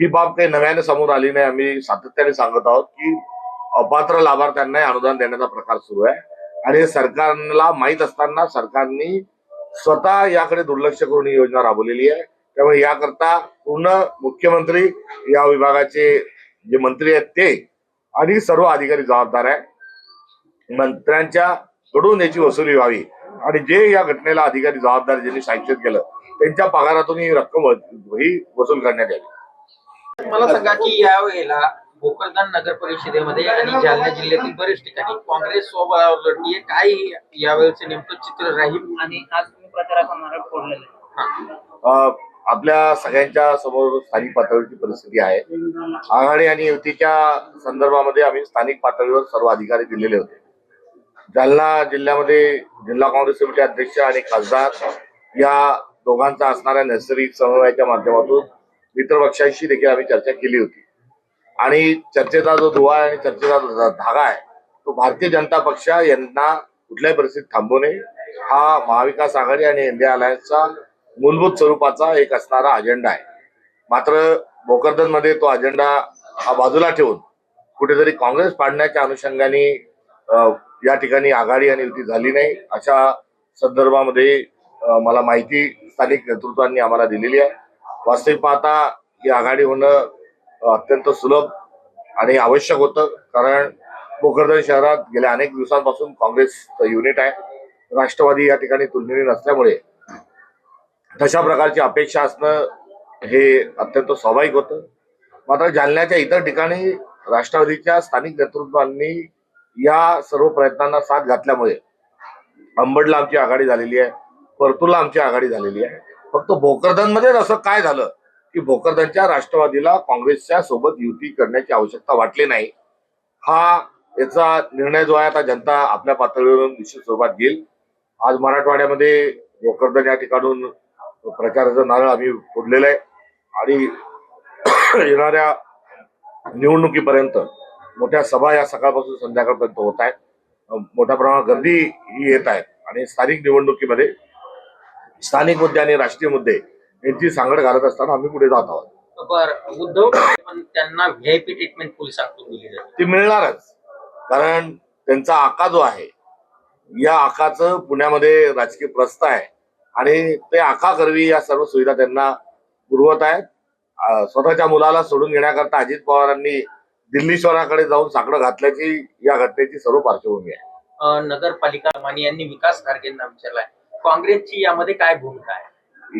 ही बाब काही नव्याने समोर आली नाही. आम्ही सातत्याने सांगत आहोत की अपात्र लाभार्थ्यांनाही अनुदान देण्याचा प्रकार सुरू आहे. आणि हे सरकारला माहीत असताना सरकारनी स्वतः याकडे दुर्लक्ष करून ही योजना राबवलेली आहे. त्यामुळे याकरता पूर्ण मुख्यमंत्री या विभागाचे जे मंत्री आहेत ते आणि सर्व अधिकारी जबाबदार आहे मंत्र्यांच्या कडून याची वसुली व्हावी. आणि जे या घटनेला अधिकारी जबाबदार ज्यांनी साहित्य केलं त्यांच्या पगारातून ही रक्कम ही वसूल करण्यात यावी. मला सांगा की या वेळेला भोकरदान नगर परिषदेमध्ये आणि जालना जिल्ह्यातील बरेच ठिकाणी काँग्रेस स्वबळावर लढतीये काय यावेळेचं नेमकं चित्र राहील? आणि आज तुम्ही प्रचाराचा फोडलेला हा. अ, आपल्या सगळ्यांच्या समोर स्थानिक पातळीची परिस्थिती आहे. आघाडी आणि युतीच्या संदर्भामध्ये आम्ही स्थानिक पातळीवर सर्व अधिकारी दिलेले होते. जालना जिल्ह्यामध्ये जिल्हा काँग्रेस कमिटी अध्यक्ष आणि खासदार या दोघांचा असणाऱ्या नैसर्गिक समन्वयाच्या माध्यमातून मित्रपक्षांशी देखील आम्ही चर्चा केली होती. आणि चर्चेचा जो दुवा आणि चर्चेचा जो धागा आहे तो भारतीय जनता पक्ष यांना कुठल्याही परिस्थितीत थांबू नये. हा महाविकास आघाडी आणि इंडिया अलायन्सचा मूलभूत स्वरूपाचा एक असणारा अजेंडा आहे. मात्र भोकरदनमध्ये तो अजेंडा हा बाजूला ठेवून कुठेतरी काँग्रेस पाडण्याच्या अनुषंगाने या ठिकाणी आघाडी आणि युती झाली नाही अशा संदर्भामध्ये मला माहिती स्थानिक नेतृत्वांनी आम्हाला दिलेली आहे. वास्तविक पाहता ही आघाडी होणं अत्यंत सुलभ आणि आवश्यक होतं. कारण भोकरदन शहरात गेल्या अनेक दिवसांपासून काँग्रेस युनिट आहे. राष्ट्रवादी या ठिकाणी तुलनेने नसल्यामुळे तशा प्रकारची अपेक्षा असणं हे अत्यंत स्वाभाविक होतं. मात्र जालन्याच्या इतर ठिकाणी राष्ट्रवादीच्या स्थानिक नेतृत्वांनी या सर्व प्रयत्नांना साथ घातल्यामुळे अंबडला आमची आघाडी झालेली आहे परतूरला आमची आघाडी झालेली आहे. फक्त भोकरदनमध्येच असं काय झालं की भोकरदनच्या राष्ट्रवादीला काँग्रेसच्या सोबत युती करण्याची आवश्यकता वाटली नाही. हा याचा निर्णय जो आहे आता जनता आपल्या पातळीवरून निश्चित स्वरूपात घेईल. आज मराठवाड्यामध्ये भोकरदन या ठिकाणून प्रचाराचं नारळ आम्ही फोडलेलं आहे. आणि येणाऱ्या निवडणुकीपर्यंत मोठ्या सभा या सकाळपासून संध्याकाळपर्यंत होत आहेत. मोठ्या प्रमाणात गर्दी ही येत आहे. आणि स्थानिक निवडणुकीमध्ये स्थानिक मुद्दे आणि राष्ट्रीय मुद्दे यांची सांगड घालत असताना आम्ही पुढे जात आहोत. बर उद्धव ठाकरे पण त्यांना व्हीआयपी ट्रीटमेंट पोलिसांकडून दिली जाते. ती मिळणारच. कारण त्यांचा आका जो आहे या आकाचं पुण्यामध्ये राजकीय प्रस्थ आहे. आणि ते आका करवी या सर्व सुविधा त्यांना पुरवत आहेत. स्वतःच्या मुलाला सोडून घेण्याकरता अजित पवारांनी दिल्ली शहराकडे जाऊन साकडं घातल्याची या घटनेची सर्व पार्श्वभूमी आहे. नगरपालिका माने यांनी विकास खारगेंना विचारलाय. काँग्रेसची यामध्ये काय भूमिका आहे?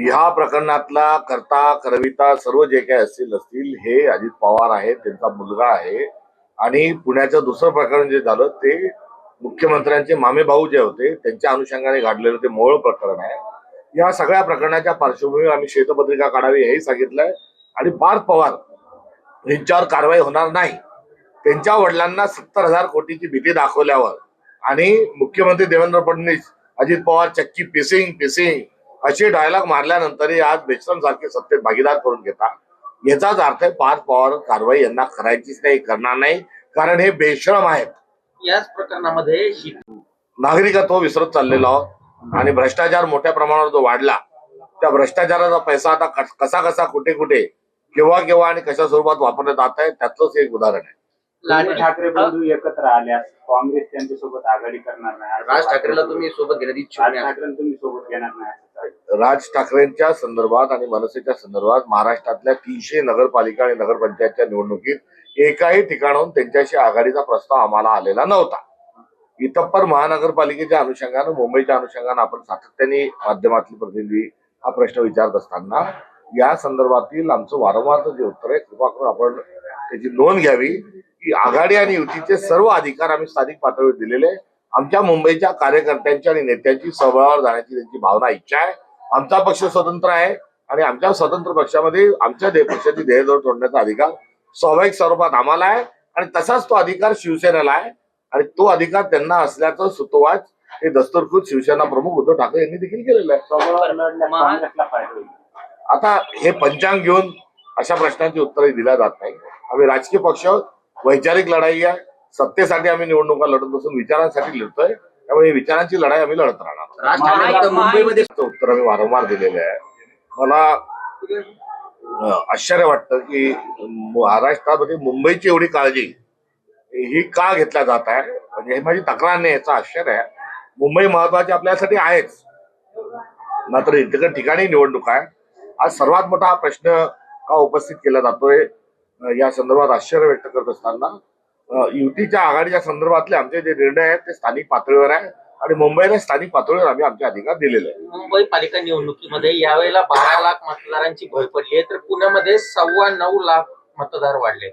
ह्या प्रकरणातला करता करविता सर्व जे काही असतील असतील हे अजित पवार आहेत त्यांचा मुलगा आहे. आणि पुण्याचं दुसरं प्रकरण जे झालं ते मुख्यमंत्र्यांचे मामे भाऊ जे होते त्यांच्या अनुषंगाने घडलेलं ते मोळ प्रकरण आहे. या सगळ्या प्रकरणाच्या पार्श्वभूमीवर आम्ही श्वेतपत्रिका काढावी हेही सांगितलंय. आणि पार्थ पवार यांच्यावर कारवाई होणार नाही. त्यांच्या वडिलांना सत्तर हजार कोटीची भीती दाखवल्यावर आणि मुख्यमंत्री देवेंद्र फडणवीस अजित पवार चक्की पिसिंग पिसिंग असे डायलॉग मारल्यानंतरही आज बेचरम सारखे सत्तेत भागीदार करून घेता याचाच अर्थ आहे पार्थ पवार कारवाई यांना करायचीच नाही करणार नाही. कारण हे बेश्रम आहेत. याच प्रकरणामध्ये नागरिकत्व विसरत चाललेलो आहोत. आणि भ्रष्टाचार मोठ्या प्रमाणावर जो वाढला त्या भ्रष्टाचाराचा पैसा आता कस- कसा कुठे कुठे केव्हा केव्हा आणि कशा स्वरूपात वापरला जात आहे त्यातलंच एक उदाहरण आहे. उद्धव ठाकरे बंधू एकत्र आल्यास काँग्रेस त्यांच्यासोबत आघाडी करणार नाही राज. ठाकरेला तुम्ही सोबत घेण्यात इच्छुक राज नाही ठाकरे तुम्ही सोबत घेणार नाही. राज ठाकरेंच्या संदर्भात आणि मनसेच्या संदर्भात महाराष्ट्रातल्या तीनशे नगरपालिका आणि नगरपंचायतच्या निवडणुकीत एकाही ठिकाणाहून त्यांच्याशी आघाडीचा प्रस्ताव आम्हाला आलेला नव्हता इतप्पर महानगरपालिकेच्या अनुषंगानं मुंबईच्या अनुषंगानं आपण सातत्याने माध्यमातले प्रतिनिधी हा प्रश्न विचारत असताना या संदर्भातील आमचं वारंवारचं जे उत्तर आहे कृपा करून आपण त्याची नोंद घ्यावी की आघाडी आणि युतीचे सर्व अधिकार आम्ही स्थानिक पातळीवर दिलेले आहे. आमच्या मुंबईच्या कार्यकर्त्यांची आणि नेत्यांची सबळावर जाण्याची त्यांची भावना इच्छा आहे. आमचा पक्ष स्वतंत्र आहे आणि आमच्या स्वतंत्र पक्षामध्ये आमच्या दे- पक्षाची ध्येयजवळ तोडण्याचा अधिकार स्वाभाविक स्वरूपात आम्हाला आहे आणि तसाच तो अधिकार शिवसेनेला आहे. आणि तो अधिकार त्यांना असल्याचं सुतोवाच हे दस्तूरखुद शिवसेना प्रमुख उद्धव ठाकरे यांनी देखील केलेलं आहे. आता हे पंचांग घेऊन अशा प्रश्नांची उत्तरे दिल्या जात नाही. आम्ही राजकीय पक्ष. वैचारिक लढाई आहे. सत्तेसाठी आम्ही निवडणुका लढत नसून विचारांसाठी लढतोय. त्यामुळे ही विचारांची लढाई आम्ही लढत राहणार मुंबईमध्ये उत्तर आम्ही वारंवार दिलेलं आहे. मला आश्चर्य वाटतं की महाराष्ट्रामध्ये मुंबईची एवढी काळजी ही का घेतल्या जात आहे? म्हणजे ही माझी तक्रार नाही याचं आश्चर्य आहे. मुंबई महत्वाची आपल्यासाठी आहेच. मात्र इतकं ठिकाणी निवडणूक आहे. आज सर्वात मोठा हा प्रश्न का उपस्थित केला जातोय? या संदर्भात आश्चर्य व्यक्त करत असताना युतीच्या आघाडीच्या संदर्भातले आमचे जे निर्णय आहेत ते स्थानिक पातळीवर आहे आणि मुंबईला स्थानिक पातळीवर आम्ही आमचे अधिकार दिलेले आहे मुंबई पालिका निवडणुकीमध्ये यावेळेला बारा लाख मतदारांची भर पडली आहे तर पुण्यामध्ये सव्वा नऊ लाख मतदार वाढले.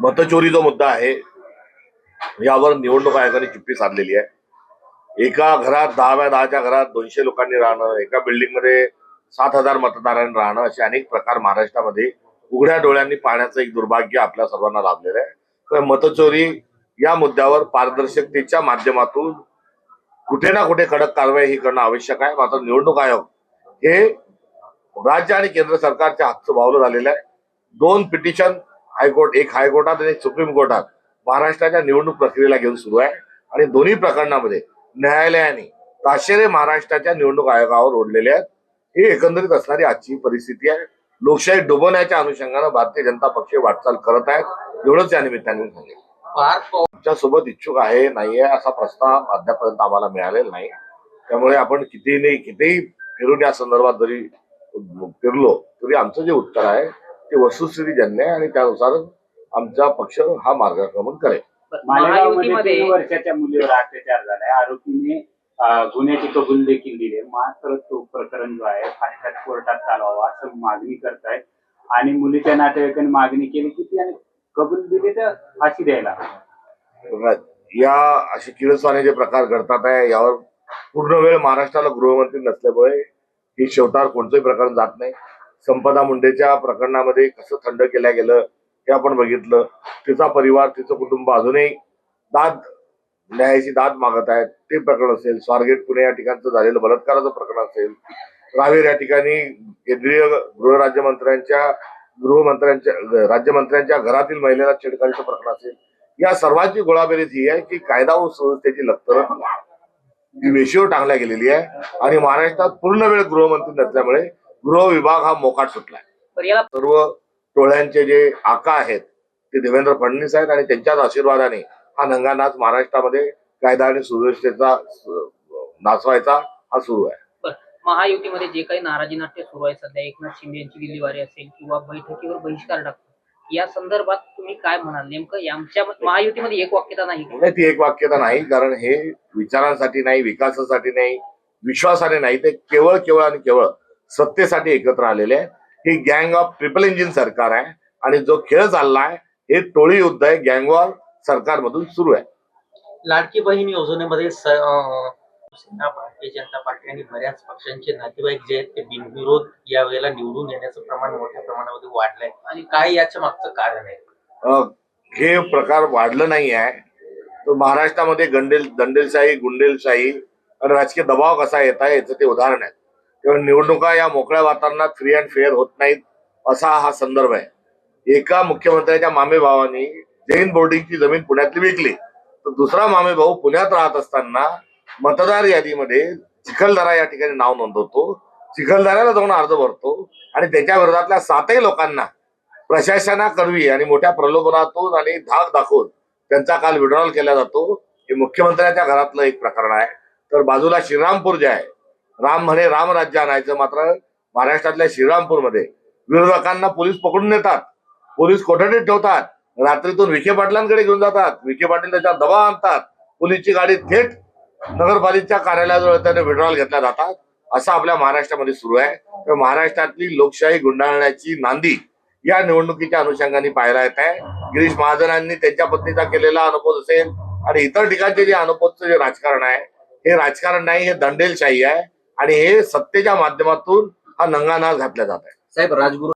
मतचोरी जो मुद्दा आहे यावर निवडणूक आयोगाने चिठ्ठी साधलेली आहे. एका घरात दहा बाय दहाच्या घरात दोनशे लोकांनी राहणं एका बिल्डिंगमध्ये सात हजार मतदारांनी राहणं असे अनेक प्रकार महाराष्ट्रामध्ये उघड्या डोळ्यांनी पाहण्याचं एक दुर्भाग्य आपल्या सर्वांना लाभलेलं आहे. तर मतचोरी या मुद्द्यावर पारदर्शकतेच्या माध्यमातून कुठे ना कुठे कडक कारवाई ही करणं आवश्यक आहे. मात्र निवडणूक आयोग हे राज्य आणि केंद्र सरकारच्या हातचं भावलं झालेलं आहे. दोन पिटिशन हायकोर्ट एक हायकोर्टात आणि एक सुप्रीम कोर्टात महाराष्ट्राच्या निवडणूक प्रक्रियेला घेऊन सुरू आहे. आणि दोन्ही प्रकरणामध्ये न्यायालयाने ताशेरे महाराष्ट्राच्या निवडणूक आयोगावर ओढलेले आहेत. ही एकंदरीत असणारी आजची परिस्थिती आहे. लोकशाही डुबवण्याच्या अनुषंगानं भारतीय जनता पक्ष वाटचाल करत आहेत. एवढंच या निमित्ताने पवार आमच्यासोबत इच्छुक आहे नाहीये असा प्रस्ताव अद्यापर्यंत आम्हाला मिळालेला नाही. त्यामुळे आपण कितीही नाही कितीही फिरून या संदर्भात जरी फिरलो तरी आमचं जे उत्तर आहे ते वस्तुस्थितीजन्य आहे आणि त्यानुसार आमचा पक्ष हा मार्गक्रमण करेल. मालेगावमध्ये तीन वर्षाच्या मुलीवर अत्याचार झालाय. आरोपीने गुन्ह्याची कबूल देखील दिली. मात्र तो प्रकरण जो आहे फास्टात कोर्टात चालवावा असं मागणी करतायत. आणि मुलीच्या नातेवाईकांनी मागणी केली की आणि कबूल दिली तर फाशी द्यायला या असे किळसवाने जे प्रकार घडतात आहे यावर पूर्ण वेळ महाराष्ट्राला गृहमंत्री नसल्यामुळे ही शेवटार कोणतंही प्रकरण जात नाही. संपदा मुंडेच्या प्रकरणामध्ये कसं थंड केलं गेलं हे आपण बघितलं. तिचा परिवार तिचं कुटुंब अजूनही दाद न्यायाची दाद मागत आहेत. ते प्रकरण असेल स्वारगेट पुणे या ठिकाणचं झालेलं बलात्काराचं प्रकरण असेल रावेर या ठिकाणी केंद्रीय गृहराज्यमंत्र्यांच्या गृहमंत्र्यांच्या राज्यमंत्र्यांच्या घरातील महिलेला छेडखाडीचं प्रकरण असेल. या सर्वांची गोळाबेरीज ही आहे की कायदा व सुव्यवस्थेची लक्तर वेशीवर टांगल्या गेलेली आहे आणि महाराष्ट्रात पूर्ण वेळ गृहमंत्री नसल्यामुळे गृह विभाग हा मोकाट सुटलाय. सर्व टोळ्यांचे जे आका आहेत ते देवेंद्र फडणवीस आहेत आणि त्यांच्याच आशीर्वादाने हा नंगा नाच महाराष्ट्रामध्ये कायदा आणि सुव्यवस्थेचा नाचवायचा हा सुरू आहे. महायुतीमध्ये जे काही नाराजी नाट्य सुरू आहे सध्या एकनाथ शिंदे यांची दिल्लीवारी असेल किंवा बैठकीवर बहिष्कार टाकतो या संदर्भात तुम्ही काय म्हणाल? नेमकं आमच्या महायुतीमध्ये एक वाक्यता नाही? नाही ती एक वाक्यता नाही कारण हे विचारांसाठी नाही विकासासाठी नाही विश्वासाने नाही ते केवळ केवळ आणि केवळ सत्तेसाठी एकत्र आलेले आहे. ही गँग ऑफ ट्रिपल इंजिन सरकार आहे आणि जो खेळ चाललाय हे टोळी युद्ध आहे गँगवॉर सरकारमधून सुरू आहे. लाडकी बहीण योजनेमध्ये भारतीय जनता पार्टी आणि बऱ्याच पक्षांचे नातेवाईक जे आहेत ते बिनविरोध यावेळेला निवडून येण्याचं प्रमाण मोठ्या प्रमाणामध्ये वाढलंय. आणि काय याच्या मागचं कारण आहे? हे प्रकार वाढलं नाही आहे. तर महाराष्ट्रामध्ये गंडेल दंडेलशाही गुंडेलशाही आणि राजकीय दबाव कसा येत आहे याचं ते उदाहरण आहे. तेव्हा निवडणुका या मोकळ्या वातावरणात फ्री अँड फेअर होत नाहीत असा हा संदर्भ आहे. एका मुख्यमंत्र्याच्या मामे भावानी जैन बोर्डिंगची जमीन पुण्यातली विकली. तर दुसरा मामे भाऊ पुण्यात राहत असताना मतदार यादीमध्ये चिखलदरा या ठिकाणी नाव नोंदवतो. चिखलदऱ्याला जाऊन अर्ज भरतो आणि त्याच्या विरोधातल्या सातही लोकांना प्रशासनाकरवी आणि मोठ्या प्रलोभनातून आणि धाक दाखवून त्यांचा काल विड्रॉल केला जातो. हे मुख्यमंत्र्यांच्या घरातलं एक प्रकरण आहे. तर बाजूला श्रीरामपूर जे आहे राम म्हणे राम राज्य आणायचं मात्र महाराष्ट्रातल्या श्रीरामपूरमध्ये विरोधकांना पोलीस पकडून नेतात. पोलीस कोठडीत ठेवतात. रात्रीतून विखे पाटलांकडे घेऊन जातात. विखे पाटील त्याच्या दबाव आणतात. पोलीसची गाडी थेट नगरपालिकेच्या कार्यालयाजवळ त्याने विड्रॉल घेतल्या जातात. असं आपल्या महाराष्ट्रामध्ये सुरू आहे. तर महाराष्ट्रातली लोकशाही गुंडाळण्याची नांदी या निवडणुकीच्या अनुषंगाने पाहायला येत आहे. गिरीश महाजनांनी त्यांच्या पत्नीचा केलेला अनुपोत असेल आणि इतर ठिकाणचे जे अनुपोतचं जे राजकारण आहे हे राजकारण नाही हे दंडेलशाही आहे. आणि हे सत्तेच्या माध्यमातून हा नंगानाच घातला जात आहे. साहेब राजगुरू